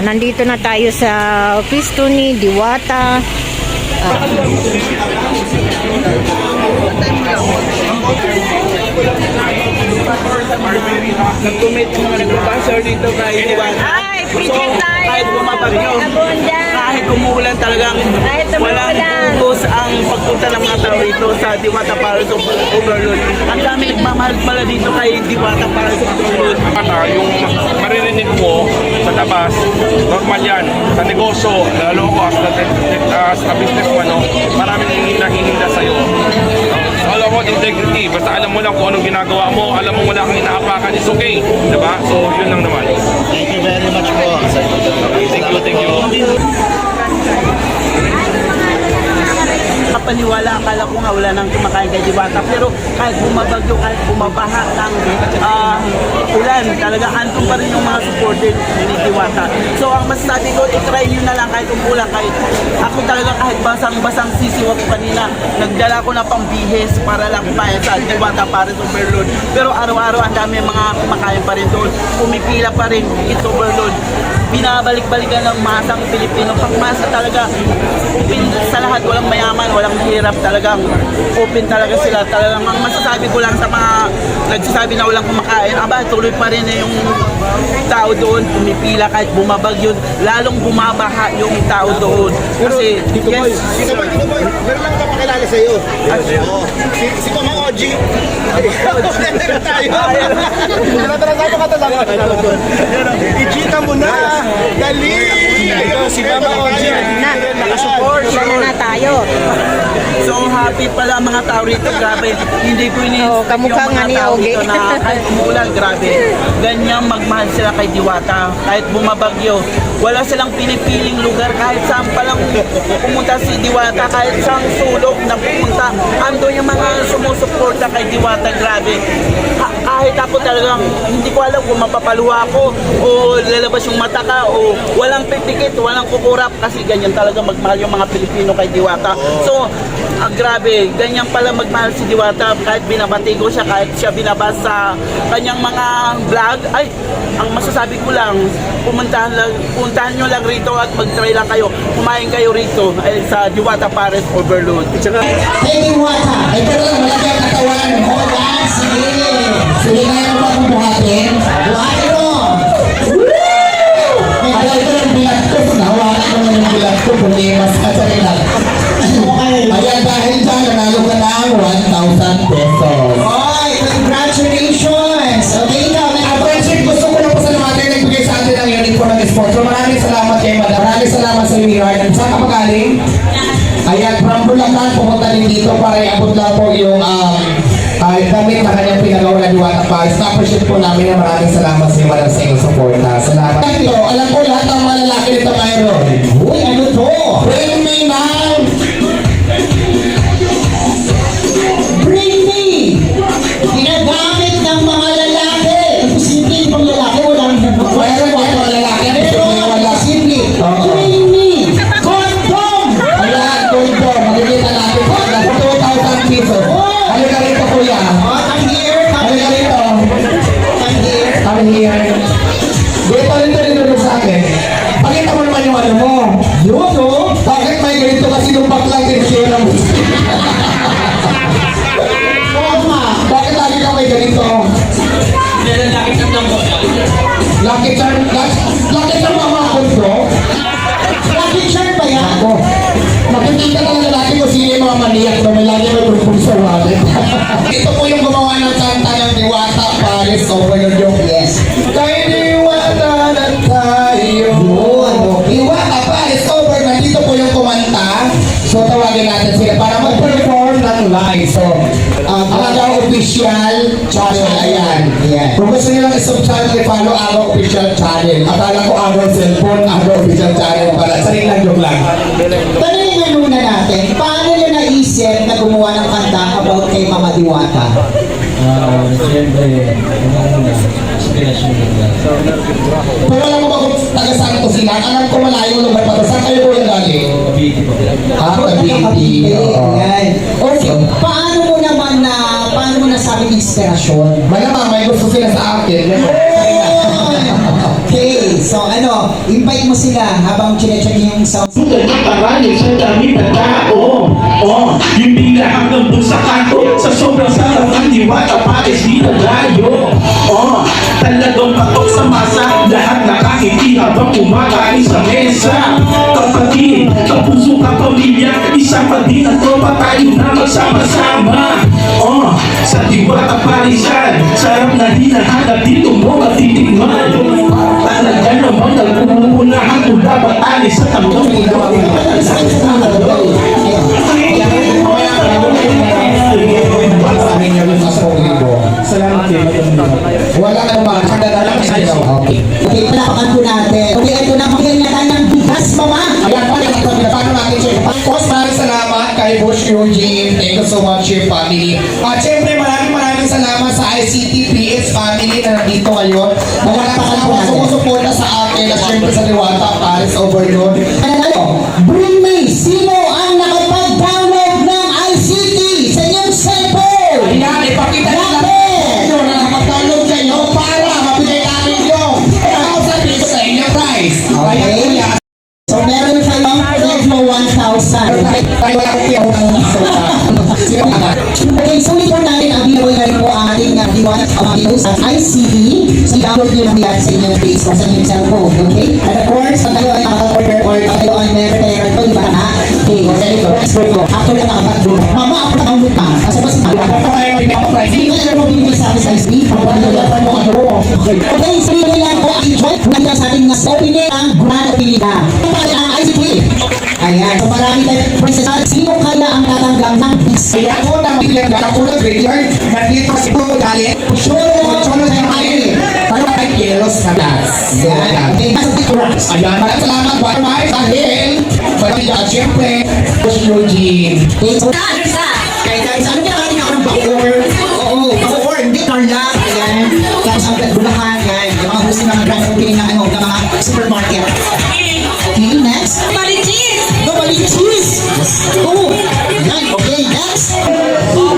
Nandito na tayo sa pisto ni Diwata. Ah, Nag-commit yung mga dito kay Iwan. Ay, So, kahit bumabagyo, kahit umuulan talagang sa Diwata Paris of Overload. Ang dami nagmamahal pala dito kay Diwata Paris of Overload. Bata, yung maririnig mo sa labas, normal yan. Sa negosyo, lalo ko as, na, as a businessman, no, maraming nahihinda sa'yo. So, alam mo, integrity. Basta alam mo lang kung anong ginagawa mo, alam mo wala kang inaapakan, it's okay. Diba? So, yun lang naman. Thank you very much po. Thank you, thank you. Kapaniwala, akala ko nga wala nang kumakain kay Diwata. Pero kahit bumabagyo, kahit bumabaha ng ah, ulan, talaga andun pa rin yung mga supporter ni Diwata. So ang masasabi ko, itry nyo na lang kahit umulan, kahit ako talaga kahit basang-basang sisiw ako kanina, nagdala ko na pambihis para lang kumain sa Diwata para sa overload. Pero araw-araw ang dami mga kumakain pa rin doon. Pumipila pa rin, it's overload binabalik-balikan ng masang Pilipino. Pagmasa talaga, sa lahat, walang mayaman, walang hirap talagang open talaga sila. Talagang ang masasabi ko lang sa mga nagsasabi na walang kumakain, aba, tuloy pa rin eh yung tao doon, pumipila kahit bumabagyo, lalong bumabaha yung tao doon. Kasi, yes, Dito ba, dito ba, meron lang papakilala sa iyo. Oo. Si, si Mama Oji. Tayo. Tara, tara, tayo katalaga. Ichika mo na. Dali. Si Mama Oji. na, nakasupport. Sana na tayo. So happy pala mga tao rito, grabe. Hindi ko ini Oo, kamukha nga ni Ogie. na kahit umulan, grabe. Ganyan magmahal sila kay Diwata. Kahit bumabagyo, wala silang pinipiling lugar kahit saan palang pumunta si Diwata, kahit saan sulok na pumunta. Ando yung mga sumusuporta kay Diwata, grabe. Ha- kahit ako talagang hindi ko alam kung mapapaluha ako o lalabas yung mata ka o walang pipikit, walang kukurap kasi ganyan talaga magmahal yung mga Pilipino kay Diwata. So, ah, grabe, ganyan pala magmahal si Diwata kahit binabati ko siya, kahit siya binabas sa kanyang mga vlog. Ay, ang masasabi ko lang, pumuntahan, lang, puntahan nyo lang rito at mag-try lang kayo. Kumain kayo rito ay, sa Diwata Paris Overload. Tsaka, Baby water. Ay, pero ang katawan. Hold on. Sige. Sige, kaya mo ba kung maraming salamat kay Madam. Maraming salamat sa Mihar. Saan ka magaling? Ayan, from Bulacan, pumunta din dito para iabot lang po yung um, ay damit na kanyang pinagawa na Diwata Paris. Na-appreciate po namin na maraming salamat sa Madam, sa inyong suporta. Salamat. Ito, alam ko lahat ng mga lalaki nito mayroon. Uy, ano to? Bring Halika rito, kuya. Come here. Halika rito. Come here. Come here. Dito rin rin rin sa akin. Pakita mo naman yung ano mo. Yun, no? Bakit may ganito kasi nung baklang tinitira mo? Nga. Bakit lagi ka may ganito? Lucky charm, lucky, lucky charm ang mga kontro? Lucky charm ba yan? Ako. Makikita lang lalaki ko sino yung mga maniyak na may Ayan. Kung gusto nyo lang isub-channel, i-follow Agaw Official Channel. Akala ko Agaw Cellphone, Agaw Official Channel pala. Sarili lang joke lang. Tanungin muna natin, paano nyo naisip na gumawa ng kanta about kay Mama Diwata? Ah, siyempre, unang inspirasyon nila. Pero alam mo ba kung taga saan to sila? Alam ko malayo lugar pa. Saan kayo po yung galing? Kabiti po. Ah, Cavite. Oo. Yan. Okay, paano paano mo nasabing inspirasyon? Malamang may gusto sila sa akin. Okay. So ano, invite mo sila habang chinecheck yung sound. Na parali sa dami ng tao Oh, yung bigla hanggang dun sa kanto Sa sobrang sarap ng diwata Pares di na layo Oh, talagang patok sa masa Lahat nakakiti habang kumakain sa mesa. Kapatid, kapuso kapamilya Isa pa din ang tropa tayo na magsama-sama. Oh, sa diwata parisan Sarap na hinahanap dito mo matitikman. Talaga namang nagpupulahan Tula batali sa tamang ilo Wala ka naman. Kanda lang sa'yo. Okay. Okay, palapakan po natin. Okay, ito na, magiging na tayo ng bigas, mama. Ayan pa rin ito. Paano natin siya? Boss, maraming salamat kay Bush Eugene. Thank you so much, your family. At syempre, maraming maraming salamat sa ICT PS family na nandito ngayon. Na wala pa sumusuporta sa akin at syempre sa Liwata, Paris Overload. Ano, ano? 1000. tayo wala kong tiyaw ng Sige mga. Okay, so ito natin ang giveaway na rin po ang ating uh, diwan ang mga videos at ICD. So, i-download nyo lang yan sa inyong Facebook, sa inyong cellphone, okay? And of course, pag kayo ay nakaka-order or pag kayo ay meron kayo ito, di ba na? Okay, very good. Expert ko. After na nakapag-doon. Mama, ako na ang lupa. Kasi mas. Okay, so yun lang po ang enjoy. Nandang sa ating mas opening ang Grand Opilita. Prices. Sino kaya ang tatanggap ng pizza? Kaya ako na bigyan na ako ng graveyard. Nandito si Puro Galit. Sure, Solo sa kami. Para kay Kielos na gas. Ayan. Okay, nasa pictures. Ayan, maraming salamat. Bye bye. Dahil, pati at syempre, Boss Eugene. Okay, so Kaya guys, ano kaya ako ng bakor? Oo, bakor, hindi Carla. Ayan. Tapos ang bulahan, yan. Yung mga husay mga grand opening ng ano, ng mga supermarket. Okay, next. Balik cheese! Cheese! Oh, yan. Okay, next. Oh,